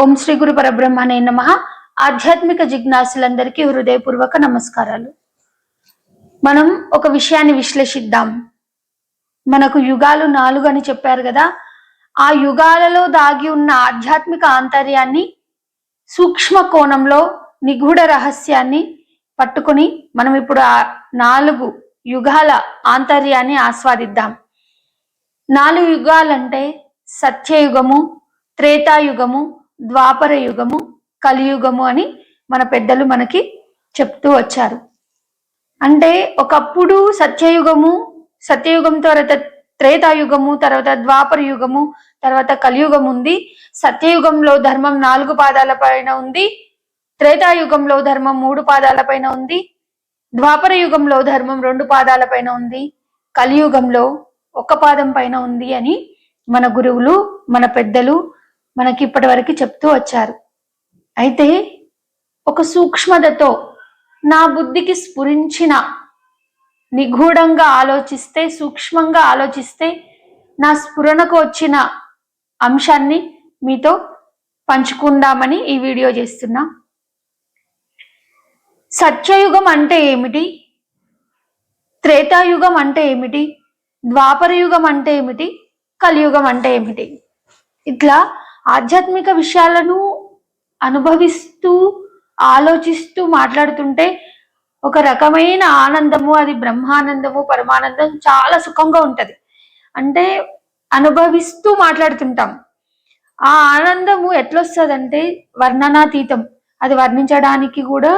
ఓం శ్రీ గురు పరబ్రహ్మనే నమ. ఆధ్యాత్మిక జిజ్ఞాసులందరికీ హృదయపూర్వక నమస్కారాలు. మనం ఒక విషయాన్ని విశ్లేషిద్దాం. మనకు యుగాలు నాలుగు అని చెప్పారు కదా ఆ యుగాలలో దాగి ఉన్న ఆధ్యాత్మిక ఆంతర్యాన్ని సూక్ష్మ కోణంలో నిగూఢ రహస్యాన్ని పట్టుకొని మనం ఇప్పుడు ఆ నాలుగు యుగాల ఆంతర్యాన్ని ఆస్వాదిద్దాం. నాలుగు యుగాలంటే సత్యయుగము త్రేతాయుగము ద్వాపర యుగము కలియుగము అని మన పెద్దలు మనకి చెప్తూ వచ్చారు. అంటే ఒకప్పుడు సత్యయుగము సత్యయుగం తర్వాత త్రేతాయుగము తర్వాత ద్వాపర యుగము తర్వాత కలియుగం ఉంది. సత్యయుగంలో ధర్మం నాలుగు పాదాల పైన ఉంది. త్రేతాయుగంలో ధర్మం మూడు పాదాల పైన ఉంది. ద్వాపర యుగంలో ధర్మం రెండు పాదాల పైన ఉంది. కలియుగంలో ఒక పాదం పైన ఉంది అని మన గురువులు మన పెద్దలు మనకి ఇప్పటి వరకు చెప్తూ వచ్చారు. అయితే ఒక సూక్ష్మతతో నా బుద్ధికి స్ఫురించిన నిగూఢంగా ఆలోచిస్తే సూక్ష్మంగా ఆలోచిస్తే నా స్ఫురణకు వచ్చిన అంశాన్ని మీతో పంచుకుందామని ఈ వీడియో చేస్తున్నా. సత్యయుగం అంటే ఏమిటి? త్రేతాయుగం అంటే ఏమిటి? ద్వాపర యుగం అంటే ఏమిటి? కలియుగం అంటే ఏమిటి? ఇట్లా ఆధ్యాత్మిక విషయాలను అనుభవిస్తూ ఆలోచిస్తూ మాట్లాడుతుంటే ఒక రకమైన ఆనందము అది బ్రహ్మానందము పరమానందం చాలా సుఖంగా ఉంటది. అంటే అనుభవిస్తూ మాట్లాడుతుంటాం. ఆ ఆనందము ఎట్లొస్తుందంటే వర్ణనాతీతం. అది వర్ణించడానికి కూడా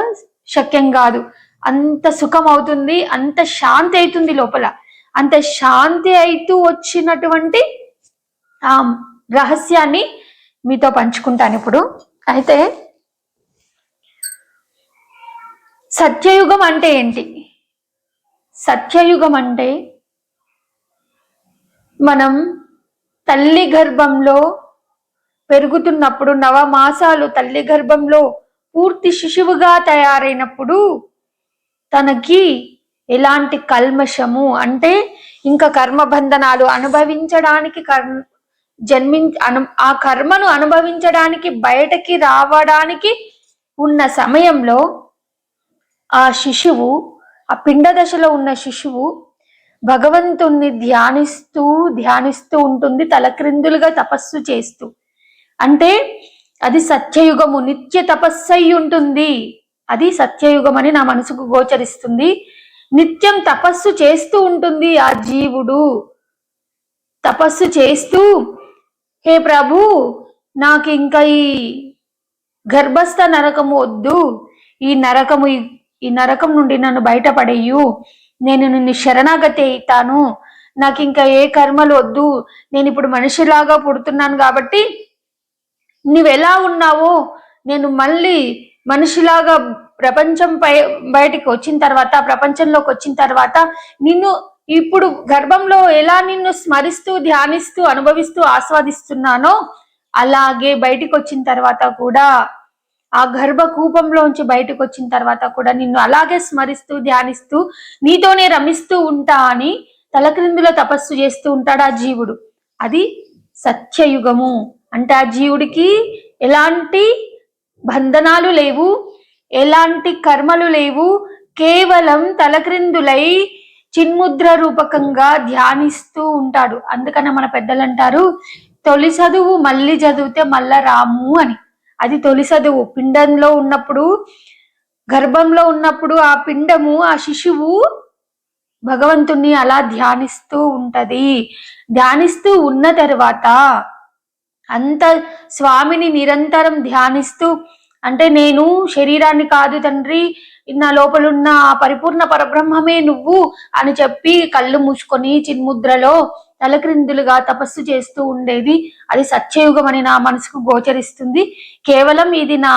శక్యం కాదు. అంత సుఖం అవుతుంది అంత శాంతి అవుతుంది లోపల. అంత శాంతి అవుతూ వచ్చినటువంటి ఆ రహస్యాన్ని మీతో పంచుకుంటాను ఇప్పుడు. అయితే సత్యయుగం అంటే ఏంటి? సత్యయుగం అంటే మనం తల్లి గర్భంలో పెరుగుతున్నప్పుడు నవమాసాలు తల్లి గర్భంలో పూర్తి శిశువుగా తయారైనప్పుడు తనకి ఎలాంటి కల్మషము అంటే ఇంకా కర్మబంధనాలు అనుభవించడానికి కర్మ జన్మి అను ఆ కర్మను అనుభవించడానికి బయటకి రావడానికి ఉన్న సమయంలో ఆ శిశువు ఆ పిండ దశలో ఉన్న శిశువు భగవంతుణ్ణి ధ్యానిస్తూ ధ్యానిస్తూ ఉంటుంది తలక్రిందులుగా తపస్సు చేస్తూ. అంటే అది సత్యయుగము నిత్య తపస్సై ఉంటుంది. అది సత్యయుగం అని నా మనసుకు గోచరిస్తుంది. నిత్యం తపస్సు చేస్తూ ఉంటుంది ఆ జీవుడు. తపస్సు చేస్తూ హే ప్రభు నాకు ఇంకా ఈ గర్భస్థ నరకము వద్దు. ఈ నరకము ఈ నరకం నుండి నన్ను బయటపడేయు. నేను నిన్ను శరణాగతి అవుతాను నాకు ఇంకా ఏ కర్మలు వద్దు. నేను ఇప్పుడు మనిషిలాగా పుడుతున్నాను కాబట్టి నువ్వెలా ఉన్నావో నేను మళ్ళీ మనిషిలాగా ప్రపంచం పై బయటికి వచ్చిన తర్వాత ప్రపంచంలోకి వచ్చిన తర్వాత నిన్ను ఇప్పుడు గర్భంలో ఎలా నిన్ను స్మరిస్తూ ధ్యానిస్తూ అనుభవిస్తూ ఆస్వాదిస్తున్నానో అలాగే బయటికి వచ్చిన తర్వాత కూడా ఆ గర్భ కూపంలోంచి బయటకు వచ్చిన తర్వాత కూడా నిన్ను అలాగే స్మరిస్తూ ధ్యానిస్తూ నీతోనే రమిస్తూ ఉంటా అని తలక్రిందులో తపస్సు చేస్తూ ఉంటాడు ఆ జీవుడు. అది సత్యయుగము అంటే ఆ జీవుడికి ఎలాంటి బంధనాలు లేవు ఎలాంటి కర్మలు లేవు కేవలం తలక్రిందులై చిన్ముద్ర రూపకంగా ధ్యానిస్తూ ఉంటాడు. అందుకనే మన పెద్దలు అంటారు తొలి చదువు మళ్ళీ చదివితే మళ్ళా రాము అని. అది తొలి చదువు. పిండంలో ఉన్నప్పుడు గర్భంలో ఉన్నప్పుడు ఆ పిండము ఆ శిశువు భగవంతుణ్ణి అలా ధ్యానిస్తూ ఉంటది. ధ్యానిస్తూ ఉన్న తర్వాత అంత స్వామిని నిరంతరం ధ్యానిస్తూ అంటే నేను శరీరాన్ని కాదు తండ్రి నా లోపలున్న పరిపూర్ణ పరబ్రహ్మమే నువ్వు అని చెప్పి కళ్ళు మూసుకొని చిన్ముద్రలో తలక్రిందులుగా తపస్సు చేస్తూ ఉండేది. అది సత్యయుగం అని నా మనసుకు గోచరిస్తుంది. కేవలం ఇది నా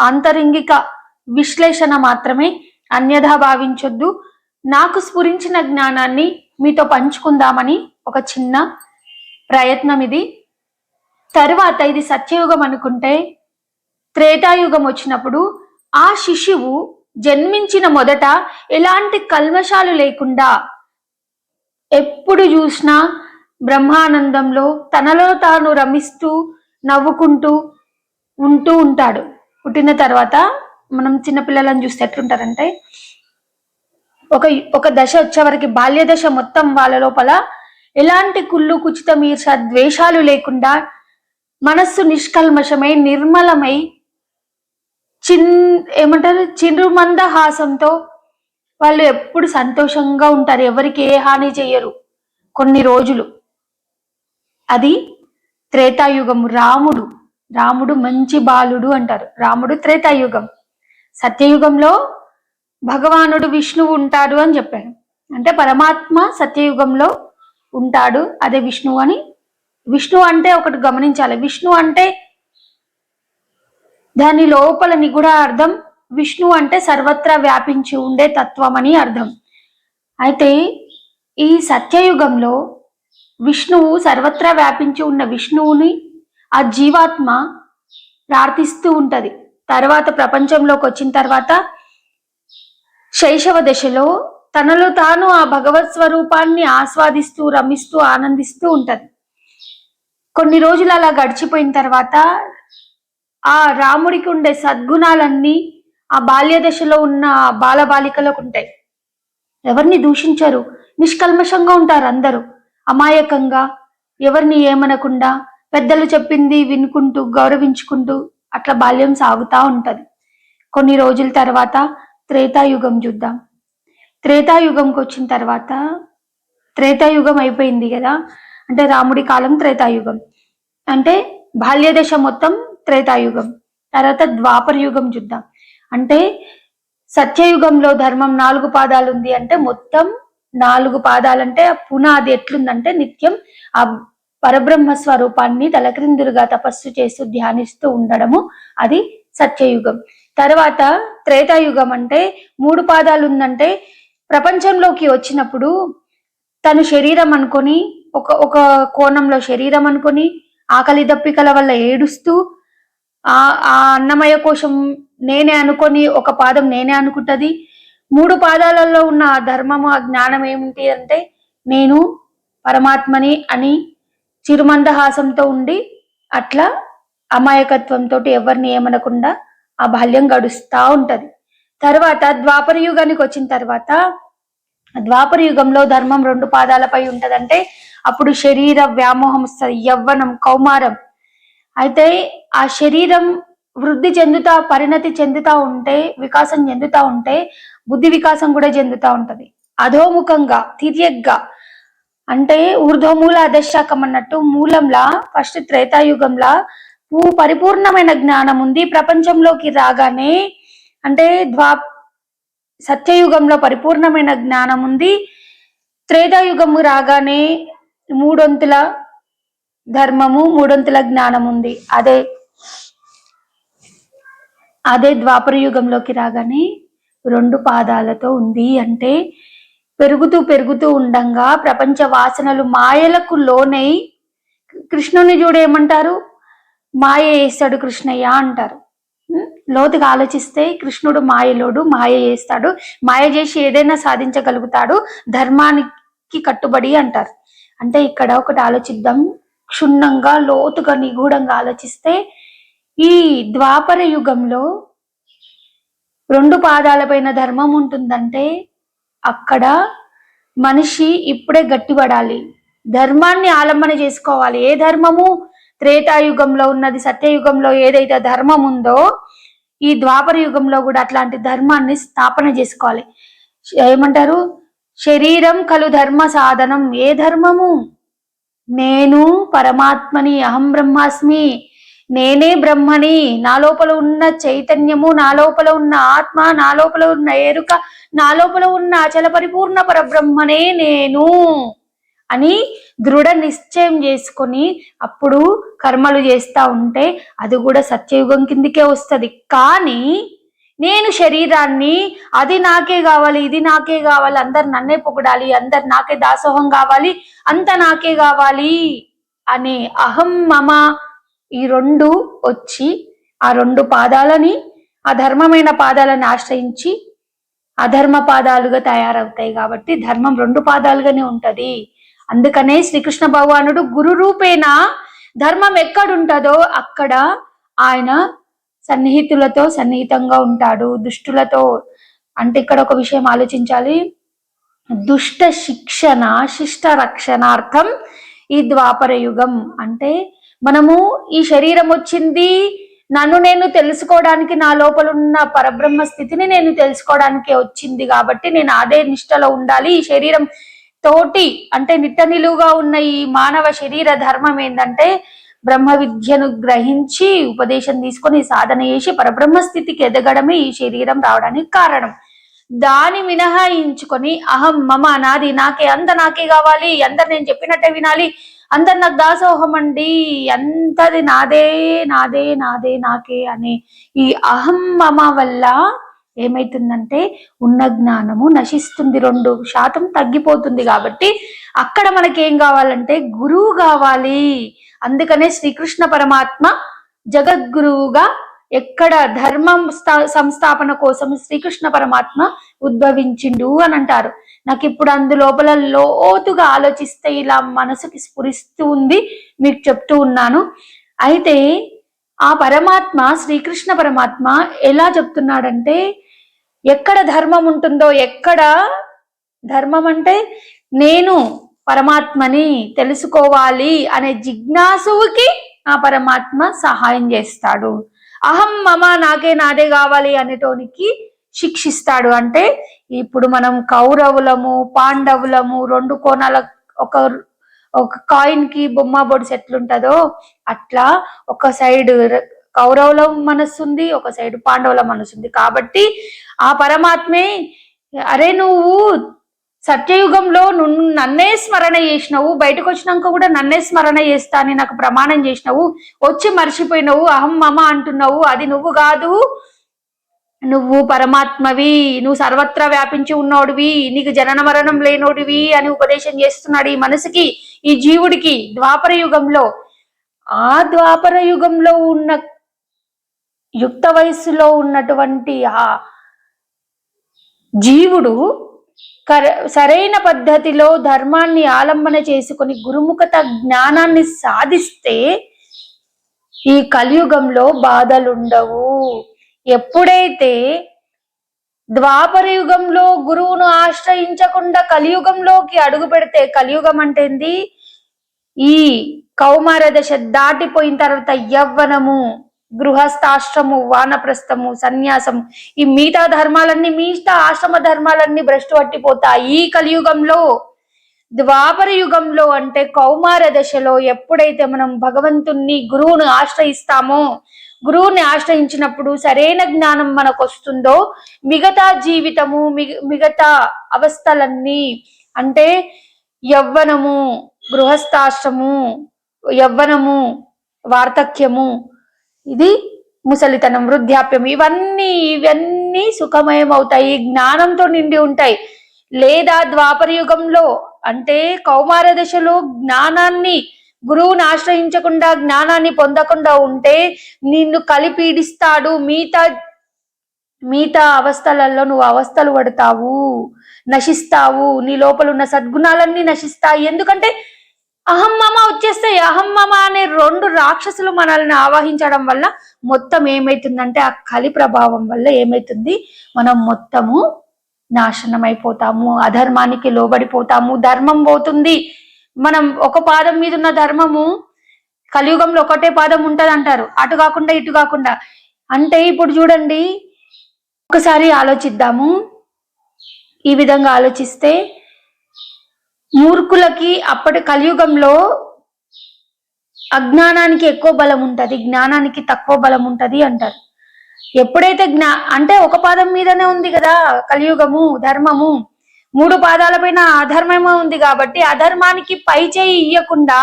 ఆంతరింగిక విశ్లేషణ మాత్రమే అన్యథా భావించొద్దు. నాకు స్ఫురించిన జ్ఞానాన్ని మీతో పంచుకుందామని ఒక చిన్న ప్రయత్నం ఇది తరువాత ఇది సత్యయుగం అనుకుంటే త్రేతాయుగం వచ్చినప్పుడు ఆ శిశువు జన్మించిన మొదట ఎలాంటి కల్మషాలు లేకుండా ఎప్పుడు చూసినా బ్రహ్మానందంలో తనలో తాను రమిస్తూ నవ్వుకుంటూ ఉంటూ ఉంటాడు. పుట్టిన తర్వాత మనం చిన్నపిల్లలను చూస్తే ఎట్లుంటారంటే ఒక ఒక దశ వచ్చే వరకు బాల్య దశ మొత్తం వాళ్ళ లోపల ఎలాంటి కుళ్ళు కుచితం మీర్ష ద్వేషాలు లేకుండా మనస్సు నిష్కల్మషమై నిర్మలమై చిన్ ఏమంటారు? చిరుమంద హాసంతో వాళ్ళు ఎప్పుడు సంతోషంగా ఉంటారు. ఎవరికి ఏ హాని చెయ్యరు. కొన్ని రోజులు. అది త్రేతాయుగం. రాముడు. రాముడు మంచి బాలుడు అంటారు. రాముడు త్రేతాయుగం. సత్యయుగంలో భగవానుడు విష్ణువు ఉంటాడు అని చెప్పారు అంటే పరమాత్మ సత్యయుగంలో ఉంటాడు. అదే విష్ణువు అని. విష్ణు అంటే ఒకటి గమనించాలి. విష్ణు అంటే దాని లోపల నిగూఢ అర్థం విష్ణు అంటే సర్వత్రా వ్యాపించి ఉండే తత్వం అని అర్థం. అయితే ఈ సత్యయుగంలో విష్ణువు సర్వత్రా వ్యాపించి ఉన్న విష్ణువుని ఆ జీవాత్మ ప్రార్థిస్తూ ఉంటది. తర్వాత ప్రపంచంలోకి వచ్చిన తర్వాత శైశవ దశలో తనలో తాను ఆ భగవత్ స్వరూపాన్ని ఆస్వాదిస్తూ రమిస్తూ ఆనందిస్తూ ఉంటది. కొన్ని రోజులు అలా గడిచిపోయిన తర్వాత ఆ రాముడికి ఉండే సద్గుణాలన్నీ ఆ బాల్య దశలో ఉన్న బాలబాలికలకు ఉంటాయి ఎవరిని దూషించరు? నిష్కల్మషంగా ఉంటారు అందరూ. అమాయకంగా ఎవరిని ఏమనకుండా పెద్దలు చెప్పింది వినుకుంటూ గౌరవించుకుంటూ అట్లా బాల్యం సాగుతూ ఉంటుంది. కొన్ని రోజుల తర్వాత త్రేతాయుగం చూద్దాం. త్రేతాయుగంకి వచ్చిన తర్వాత త్రేతాయుగం అయిపోయింది కదా? అంటే రాముడి కాలం త్రేతాయుగం. అంటే బాల్యదశ మొత్తం త్రేతాయుగం తర్వాత ద్వాపర యుగం చూద్దాం. అంటే సత్యయుగంలో ధర్మం నాలుగు పాదాలు ఉంది అంటే మొత్తం నాలుగు పాదాలంటే ఆ పునాది ఎట్లుందంటే నిత్యం ఆ పరబ్రహ్మ స్వరూపాన్ని తలక్రిందులుగా తపస్సు చేస్తూ ధ్యానిస్తూ ఉండడము అది సత్యయుగం. తర్వాత త్రేతాయుగం అంటే మూడు పాదాలు ఉందంటే ప్రపంచంలోకి వచ్చినప్పుడు తను శరీరం అనుకొని ఒక ఒక కోణంలో శరీరం అనుకొని ఆకలి దప్పికల వల్ల ఏడుస్తూ ఆ ఆ అన్నమయ కోశం నేనే అనుకొని ఒక పాదం నేనే అనుకుంటది. మూడు పాదాలలో ఉన్న ఆ ధర్మము ఆ జ్ఞానం ఏమిటి అంటే నేను పరమాత్మని అని చిరుమందహాసంతో ఉండి అట్లా అమాయకత్వంతో ఎవరిని ఏమనకుండా ఆ బాల్యం గడుస్తూ ఉంటది. తర్వాత ద్వాపర యుగానికి వచ్చిన తర్వాత ద్వాపర యుగంలో ధర్మం రెండు పాదాలపై ఉంటదంటే అప్పుడు శరీర వ్యామోహం వస్తుంది యవ్వనం కౌమారం అయితే ఆ శరీరం వృద్ధి చెందుతా పరిణతి చెందుతా ఉంటే వికాసం చెందుతా ఉంటే బుద్ధి వికాసం కూడా చెందుతా ఉంటది. అధోముఖంగా తిర్యగ్గా అంటే ఊర్ధ్వమూల అధశాఖం అన్నట్టు మూలంలా ఫస్ట్ త్రేతాయుగంలా పూ పరిపూర్ణమైన జ్ఞానం ఉంది. ప్రపంచంలోకి రాగానే అంటే ద్వా సత్యయుగంలో పరిపూర్ణమైన జ్ఞానం ఉంది. త్రేతాయుగము రాగానే మూడొంతుల ధర్మము మూడొంతుల జ్ఞానం ఉంది అదే అదే ద్వాపర యుగంలోకి రాగానే రెండు పాదాలతో ఉంది అంటే పెరుగుతూ పెరుగుతూ ఉండంగా ప్రపంచ వాసనలు మాయలకు లోనై కృష్ణుని చూడు ఏమంటారు? మాయ వేస్తాడు కృష్ణయ్య అంటారు. లోతుగా ఆలోచిస్తే కృష్ణుడు మాయలోడు మాయ చేస్తాడు మాయ చేసి ఏదైనా సాధించగలుగుతాడు ధర్మానికి కట్టుబడి అంటారు. అంటే ఇక్కడ ఒకటి ఆలోచిద్దాం. క్షుణ్ణంగా లోతుగా నిగూఢంగా ఆలోచిస్తే ఈ ద్వాపర యుగంలో రెండు పాదాలపైన ధర్మం ఉంటుందంటే అక్కడ మనిషి ఇప్పుడే గట్టిపడాలి. ధర్మాన్ని ఆలంబన చేసుకోవాలి. ఏ ధర్మము త్రేతాయుగంలో ఉన్నది సత్యయుగంలో ఏదైతే ధర్మం ఉందో ఈ ద్వాపర యుగంలో కూడా అట్లాంటి ధర్మాన్ని స్థాపన చేసుకోవాలి. ఏమంటారు? శరీరం కలు ధర్మ సాధనం. ఏ ధర్మము? నేను పరమాత్మని అహం బ్రహ్మాస్మి. నేనే బ్రహ్మని. నా లోపల ఉన్న చైతన్యము నా లోపల ఉన్న ఆత్మ నా లోపల ఉన్న ఎరుక నా లోపల ఉన్న అచల పరిపూర్ణ పరబ్రహ్మనే నేను అని దృఢ నిశ్చయం చేసుకొని అప్పుడు కర్మలు చేస్తా ఉంటే అది కూడా సత్యయుగం కిందికే వస్తుంది. కానీ నేను శరీరాన్ని అది నాకే కావాలి ఇది నాకే కావాలి అందరు నన్నే పొగడాలి అందరు నాకే దాసోహం కావాలి అంత నాకే కావాలి అనే అహం మమ ఈ రెండు వచ్చి ఆ రెండు పాదాలని ఆ ధర్మమైన పాదాలను ఆశ్రయించి అధర్మ పాదాలుగా తయారవుతాయి కాబట్టి ధర్మం రెండు పాదాలుగానే ఉంటది. అందుకనే శ్రీకృష్ణ భగవానుడు గురు రూపేణ ధర్మం ఎక్కడుంటదో అక్కడ ఆయన సన్నిహితులతో సన్నిహితంగా ఉంటాడు. దుష్టులతో అంటే ఇక్కడ ఒక విషయం ఆలోచించాలి. దుష్ట శిక్షణ శిష్ట రక్షణార్థం ఈ ద్వాపర యుగం. అంటే మనము ఈ శరీరం వచ్చింది నన్ను నేను తెలుసుకోవడానికి నా లోపల ఉన్న పరబ్రహ్మ స్థితిని నేను తెలుసుకోవడానికి వచ్చింది కాబట్టి నేను అదే నిష్టలో ఉండాలి. ఈ శరీరం తోటి అంటే నిట్ట నిలువుగా ఉన్న ఈ మానవ శరీర ధర్మం ఏంటంటే బ్రహ్మ విద్యను గ్రహించి ఉపదేశం తీసుకొని సాధన చేసి పరబ్రహ్మ స్థితికి ఎదగడమే ఈ శరీరం రావడానికి కారణం. దాని మినహాయించుకొని అహం మమ నాది నాకే అంత నాకే కావాలి అందరు నేను చెప్పినట్టే వినాలి అందరు నాకు దాసోహం అండి అంతది నాదే నాదే నాదే నాకే అనే ఈ అహం మమ వల్ల ఏమైతుందంటే ఉన్న జ్ఞానము నశిస్తుంది రెండు శాతం తగ్గిపోతుంది కాబట్టి అక్కడ మనకేం కావాలంటే గురువు కావాలి. అందుకనే శ్రీకృష్ణ పరమాత్మ జగద్గురువుగా ఎక్కడ ధర్మం సంస్థాపన కోసం శ్రీకృష్ణ పరమాత్మ ఉద్భవించిండు అని అంటారు. నాకు ఇప్పుడు అందులోపల లోతుగా ఆలోచిస్తే ఇలా మనసుకి స్ఫురిస్తూ ఉంది మీకు చెప్తూ ఉన్నాను. అయితే ఆ పరమాత్మ శ్రీకృష్ణ పరమాత్మ ఎలా చెప్తున్నాడంటే ఎక్కడ ధర్మం ఉంటుందో ఎక్కడ ధర్మం అంటే నేను పరమాత్మని తెలుసుకోవాలి అనే జిజ్ఞాసుకి ఆ పరమాత్మ సహాయం చేస్తాడు. అహం మమ నాకే నాదే కావాలి అనేటోనికి శిక్షిస్తాడు. అంటే ఇప్పుడు మనం కౌరవులము పాండవులము రెండు కోణాల ఒక ఒక కాయిన్కి బొమ్మ బొడిసి ఎట్లుంటదో అట్లా ఒక సైడ్ కౌరవుల మనసుంది ఒక సైడ్ పాండవుల మనసుంది ఉంది కాబట్టి ఆ పరమాత్మే అరే నువ్వు సత్యయుగంలో నన్నే స్మరణ చేసినావు బయటకు వచ్చినాక కూడా నన్నే స్మరణ చేస్తా అని నాకు ప్రమాణం చేసినావు వచ్చి మర్చిపోయినావు అహం మమ అంటున్నావు అది నువ్వు కాదు. నువ్వు పరమాత్మవి నువ్వు సర్వత్రా వ్యాపించి ఉన్నోడివి నీకు జనన మరణం లేనోడివి అని ఉపదేశం చేస్తున్నాడు ఈ మనసుకి ఈ జీవుడికి ద్వాపర యుగంలో. ఆ ద్వాపర యుగంలో ఉన్న యుక్త వయస్సులో ఉన్నటువంటి ఆ జీవుడు సరైన పద్ధతిలో ధర్మాన్ని ఆలంబన చేసుకుని గురుముఖత జ్ఞానాన్ని సాధిస్తే ఈ కలియుగంలో బాధలుండవు. ఎప్పుడైతే ద్వాపర యుగంలో గురువును ఆశ్రయించకుండా కలియుగంలోకి అడుగు పెడితే కలియుగం అంటే ఈ కౌమార దశ దాటిపోయిన తర్వాత యవ్వనము. గృహస్థాశ్రము వానప్రస్థము సన్యాసం ఈ మిగతా ధర్మాలన్నీ మిగతా ఆశ్రమ ధర్మాలన్నీ భ్రష్టు పట్టిపోతాయి. ఈ కలియుగంలో ద్వాపర యుగంలో అంటే కౌమార దశలో ఎప్పుడైతే మనం భగవంతుణ్ణి గురువును ఆశ్రయిస్తామో గురువుని ఆశ్రయించినప్పుడు సరైన జ్ఞానం మనకు వస్తుందో మిగతా జీవితము మిగ- మిగతా అవస్థలన్నీ అంటే యవ్వనము గృహస్థాశ్రము యవ్వనము వార్ధక్యము ఇది ముసలితనం వృద్ధాప్యం. ఇవన్నీ ఇవన్నీ సుఖమయం అవుతాయి జ్ఞానంతో నిండి ఉంటాయి. లేదా ద్వాపర యుగంలో అంటే కౌమార దశలో జ్ఞానాన్ని గురువుని ఆశ్రయించకుండా జ్ఞానాన్ని పొందకుండా ఉంటే నిన్ను కలిపీడిస్తాడు మిగతా మిగతా అవస్థలలో నువ్వు అవస్థలు పడతావు నశిస్తావు. నీ లోపల ఉన్న సద్గుణాలన్నీ నశిస్తాయి. ఎందుకంటే అహమ్మమ వచ్చేస్తే అహమ్మమ అనే రెండు రాక్షసులు మనల్ని ఆవాహించడం వల్ల మొత్తం ఏమైతుందంటే ఆ కలి ప్రభావం వల్ల ఏమైతుంది? మనం మొత్తము నాశనం అయిపోతాము అధర్మానికి లోబడిపోతాము. ధర్మం పోతుంది. మనం ఒక పాదం మీద ఉన్న ధర్మము కలియుగంలో ఒకటే పాదం ఉంటది అంటారు అటు కాకుండా ఇటు కాకుండా. అంటే ఇప్పుడు చూడండి ఒకసారి ఆలోచిద్దాము. ఈ విధంగా ఆలోచిస్తే మూర్ఖులకి అప్పటి కలియుగంలో అజ్ఞానానికి ఎక్కువ బలం ఉంటుంది జ్ఞానానికి తక్కువ బలం ఉంటుంది అంటారు. ఎప్పుడైతే జ్ఞా అంటే ఒక పాదం మీదనే ఉంది కదా కలియుగము ధర్మము. మూడు పాదాలపైన అధర్మమే ఉంది కాబట్టి అధర్మానికి పై చేయి ఇయ్యకుండా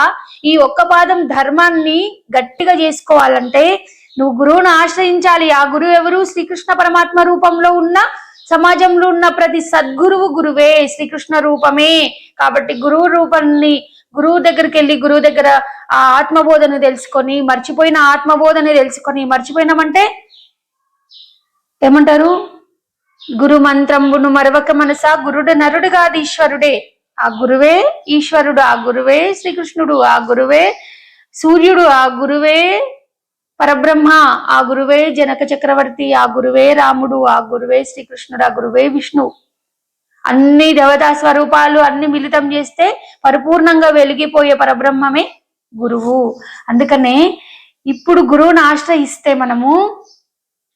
ఈ ఒక్క పాదం ధర్మాన్ని గట్టిగా చేసుకోవాలంటే నువ్వు గురువును ఆశ్రయించాలి. ఆ గురువు ఎవరు? శ్రీకృష్ణ పరమాత్మ రూపంలో ఉన్న సమాజంలో ఉన్న ప్రతి సద్గురువు గురువే శ్రీకృష్ణ రూపమే. కాబట్టి గురువు రూపాన్ని గురువు దగ్గరికి వెళ్ళి గురువు దగ్గర ఆ ఆత్మబోధను తెలుసుకొని మర్చిపోయిన ఆత్మబోధన తెలుసుకొని మర్చిపోయినామంటే ఏమంటారు? గురు మంత్రంబును మరవక మనస గురుడు నరుడు కాదు ఈశ్వరుడే ఆ గురువే ఈశ్వరుడు ఆ గురువే శ్రీకృష్ణుడు ఆ గురువే సూర్యుడు ఆ గురువే పరబ్రహ్మ ఆ గురువే జనక చక్రవర్తి ఆ గురువే రాముడు ఆ గురువే శ్రీకృష్ణుడు ఆ గురువే విష్ణు. అన్ని దేవతా స్వరూపాలు అన్ని మిళితం చేస్తే పరిపూర్ణంగా వెలిగిపోయే పరబ్రహ్మమే గురువు. అందుకనే ఇప్పుడు గురువుని ఆశ్రయిస్తే మనము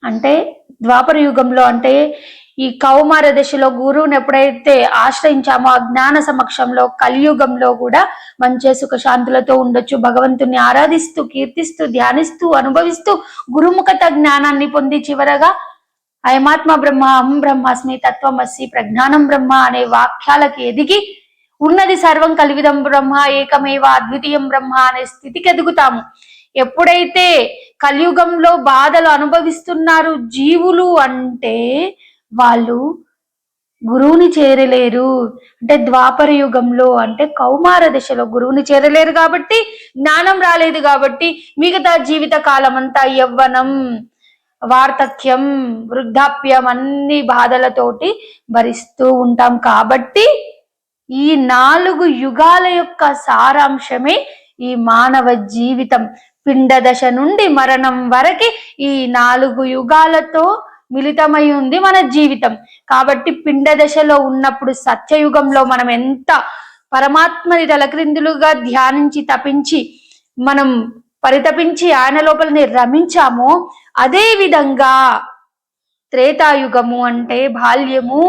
అంటే ద్వాపర యుగంలో అంటే ఈ కౌమార దశలో గురువుని ఎప్పుడైతే ఆశ్రయించామో ఆ జ్ఞాన సమక్షంలో కలియుగంలో కూడా మంచి సుఖశాంతులతో ఉండొచ్చు. భగవంతుని ఆరాధిస్తూ కీర్తిస్తూ ధ్యానిస్తూ అనుభవిస్తూ గురుముఖత జ్ఞానాన్ని పొంది చివరగా అయమాత్మ బ్రహ్మ అహం బ్రహ్మాస్మి తత్వమస్సి ప్రజ్ఞానం బ్రహ్మ అనే వాక్యాలకి ఎదిగి ఉన్నది సర్వం కలివిదం బ్రహ్మ ఏకమేవ అద్వితీయం బ్రహ్మ అనే స్థితికి ఎదుగుతాము. ఎప్పుడైతే కలియుగంలో బాధలు అనుభవిస్తున్నారు జీవులు అంటే వాళ్ళు గురువుని చేరలేరు. అంటే ద్వాపర యుగంలో అంటే కౌమార దశలో గురువుని చేరలేరు కాబట్టి జ్ఞానం రాలేదు కాబట్టి మిగతా జీవిత కాలం అంతా యవ్వనం వార్ధక్యం వృద్ధాప్యం అన్ని బాధలతోటి భరిస్తూ ఉంటాం కాబట్టి ఈ నాలుగు యుగాల యొక్క సారాంశమే ఈ మానవ జీవితం. పిండ దశ నుండి మరణం వరకు ఈ నాలుగు యుగాలతో మిళితమై ఉంది మన జీవితం. కాబట్టి పిండ దశలో ఉన్నప్పుడు సత్యయుగంలో మనం ఎంత పరమాత్మని తలక్రిందులుగా ధ్యానించి తపించి మనం పరితపించి ఆయన లోపలని రమించామో అదే విధంగా త్రేతాయుగము అంటే బాల్యము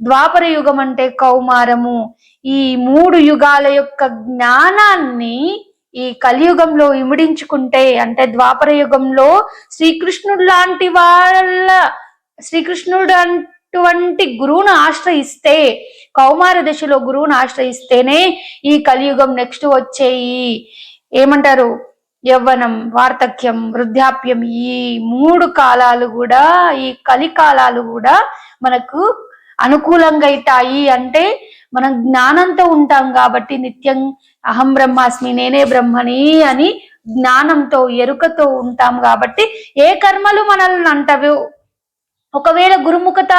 ద్వాపర యుగం అంటే కౌమారము. ఈ మూడు యుగాల యొక్క జ్ఞానాన్ని ఈ కలియుగంలో ఇమిడించుకుంటే అంటే ద్వాపర యుగంలో శ్రీకృష్ణుడు లాంటి వాళ్ళ శ్రీకృష్ణుడు అటువంటి గురువును ఆశ్రయిస్తే కౌమార దశలో గురువును ఆశ్రయిస్తేనే ఈ కలియుగం నెక్స్ట్ వచ్చేయి. ఏమంటారు? యవ్వనం వార్ధక్యం వృద్ధాప్యం ఈ మూడు కాలాలు కూడా ఈ కలికాలాలు కూడా మనకు అనుకూలంగా అవుతాయి. అంటే మనం జ్ఞానంతో ఉంటాం కాబట్టి నిత్యం అహం బ్రహ్మాస్మి నేనే బ్రహ్మని అని జ్ఞానంతో ఎరుకతో ఉంటాం కాబట్టి ఏ కర్మలు మనల్ని అంటవు. ఒకవేళ గురుముఖత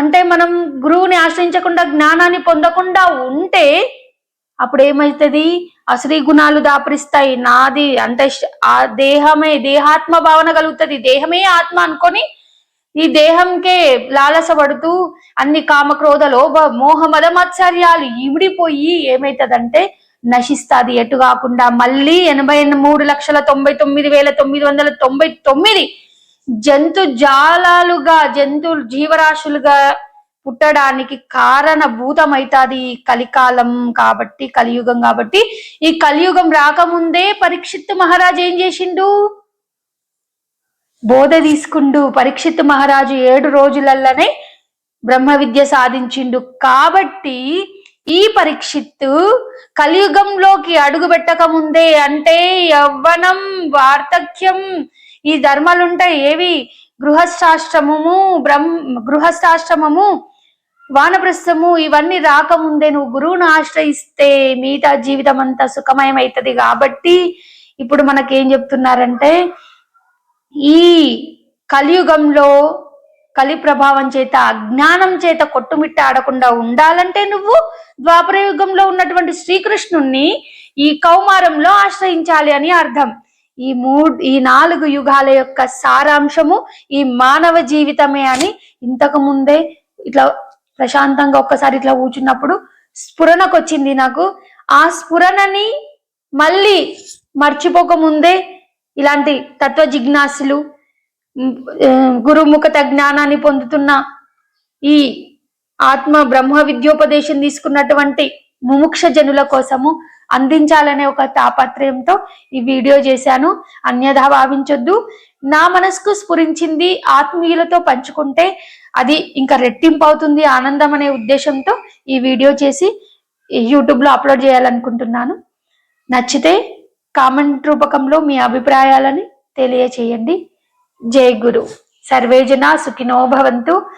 అంటే మనం గురువుని ఆశ్రయించకుండా జ్ఞానాన్ని పొందకుండా ఉంటే అప్పుడు ఏమవుతుంది? అశ్రీ గుణాలు దాపరిస్తాయి. నాది అంటే ఆ దేహమే దేహాత్మ భావన కలుగుతుంది. దేహమే ఆత్మ అనుకొని ఈ దేహంకే లాలసపడుతూ అన్ని కామక్రోధ లోభ మోహ మదమత్సర్యాలు ఇమిడిపోయి ఏమైతుందంటే నశిస్తాది ఎటు కాకుండా. మళ్ళీ ఎనభై మూడు లక్షల తొంభై తొమ్మిది వేల తొమ్మిది వందల తొంభై తొమ్మిది జంతు జాలాలుగా జంతు జీవరాశులుగా పుట్టడానికి కారణభూతమైతాది ఈ కలికాలం కాబట్టి కలియుగం కాబట్టి. ఈ కలియుగం రాకముందే పరీక్షిత్ మహారాజ్ ఏం చేసిండు? బోధ తీసుకుండు పరీక్షిత్ మహారాజు ఏడు రోజులల్లనే బ్రహ్మ విద్య సాధించిండు. కాబట్టి ఈ పరీక్షిత్తు కలియుగంలోకి అడుగు పెట్టక ముందే అంటే యవ్వనం వార్ధక్యం ఈ ధర్మాలుంటాయి. ఏవి? గృహస్థాశ్రమము బ్రహ్మ గృహస్థాశ్రమము వానప్రస్థము ఇవన్నీ రాకముందే నువ్వు గురువును ఆశ్రయిస్తే మిగతా జీవితం అంతా సుఖమయమవుతుంది కాబట్టి ఇప్పుడు మనకేం చెప్తున్నారంటే ఈ కలియుగంలో కలి ప్రభావం చేత అజ్ఞానం చేత కొట్టుమిట్ట ఆడకుండా ఉండాలంటే నువ్వు ద్వాపరయుగంలో ఉన్నటువంటి శ్రీకృష్ణుణ్ణి ఈ కౌమారంలో ఆశ్రయించాలి అని అర్థం. ఈ మూడు ఈ నాలుగు యుగాల యొక్క సారాంశము ఈ మానవ జీవితమే అని ఇంతకు ముందే ఇట్లా ప్రశాంతంగా ఒక్కసారి ఇట్లా కూర్చున్నప్పుడు స్ఫురణకు వచ్చింది నాకు. ఆ స్ఫురణని మళ్ళీ మర్చిపోక ముందే ఇలాంటి తత్వ జిజ్ఞాసులు గురుముఖత జ్ఞానాన్ని పొందుతున్న ఈ ఆత్మ బ్రహ్మ విద్యోపదేశం తీసుకున్నటువంటి ముముక్ష జనుల కోసము అందించాలనే ఒక తాపత్రయంతో ఈ వీడియో చేశాను. అన్యథా భావించొద్దు. నా మనసుకు స్ఫురించింది ఆత్మీయులతో పంచుకుంటే అది ఇంకా రెట్టింపు అవుతుంది ఆనందం అనే ఉద్దేశంతో ఈ వీడియో చేసి యూట్యూబ్లో అప్లోడ్ చేయాలనుకుంటున్నాను. నచ్చితే కామెంట్ రూపకంలో మీ అభిప్రాయాలని తెలియచేయండి. జై గురు. సర్వేజన సుఖినో భవంతు.